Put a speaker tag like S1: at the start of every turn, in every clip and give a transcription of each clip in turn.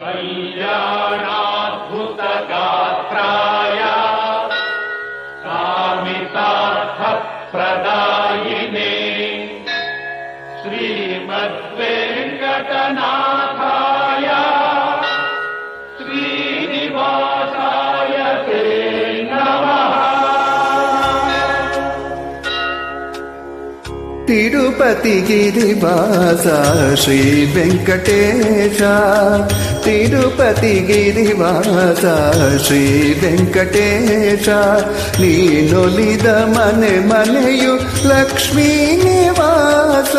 S1: कल्याणाद्भुतगात्राय कामितार्थप्रदायिने श्रीमद्वेङ्कटनाथाय
S2: తిరుపతి గిరివాస శ్రీ వెంకటేశ. తిరుపతి గిరివాస శ్ರೀ ವೆಂಕಟೇಶ
S3: ನೀನೊಲಿದ ಮನೆ ಮನೆಯು ಲಕ್ಷ್ಮೀ ನಿವಾಸ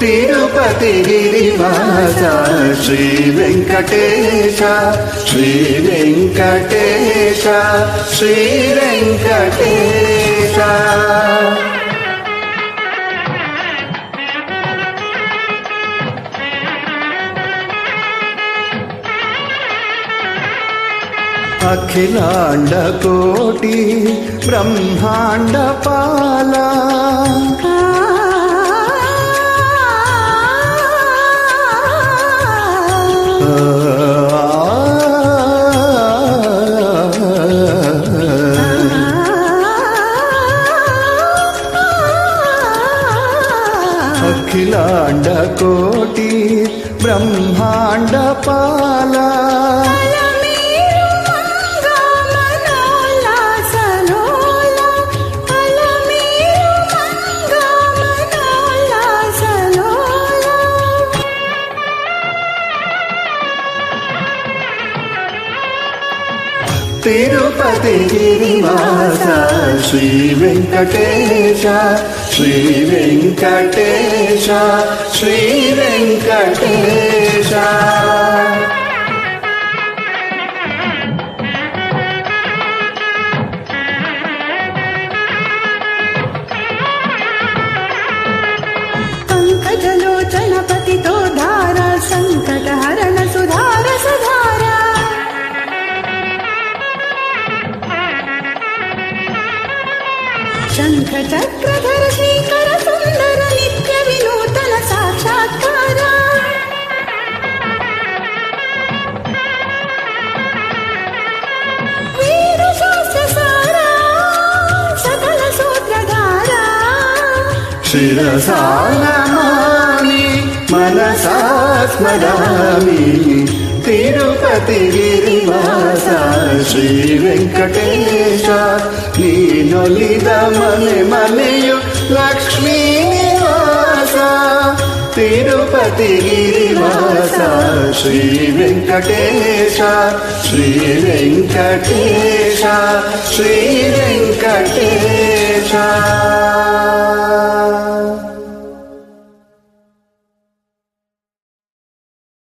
S2: తిరుపతి గిరివాస శ్రీ వెంకటేశ శ్రీ వెంకటేశ శ్రీ వెంకటేశ. అఖిలాండ కోటి బ్రహ్మాండ పాలా అఖిలాండ కోటి బ్రహ్మాండ పాలా. తిరుపతి గిరివాస శ్రీ వెంకటేశ శ్రీ వెంకటేశ శ్రీ వెంకటేశ.
S3: శంఖ చక్రధర శ్రీకర సుందర నిత్య వినూతన సాక్షాత్కార వీరు శాస్త్ర సారా సకల సూత్రధారా
S2: శిరసానమామి మనసా స్మరామి తిరుపతి గిరివాస శ్రీ వెంకటేಶ ನೀನೊಲಿದ ಮನೆ ಮನೆಯು ಲಕ್ಷ್ಮೀ ನಿವಾಸ ತಿರುಪತಿ ಗಿರಿವಾಸ ಶ್ರೀ ವೆಂಕಟೇಶ ಶ್ರೀ ವೆಂಕಟೇಶ ಶ್ರೀ ವೆಂಕಟೇಶ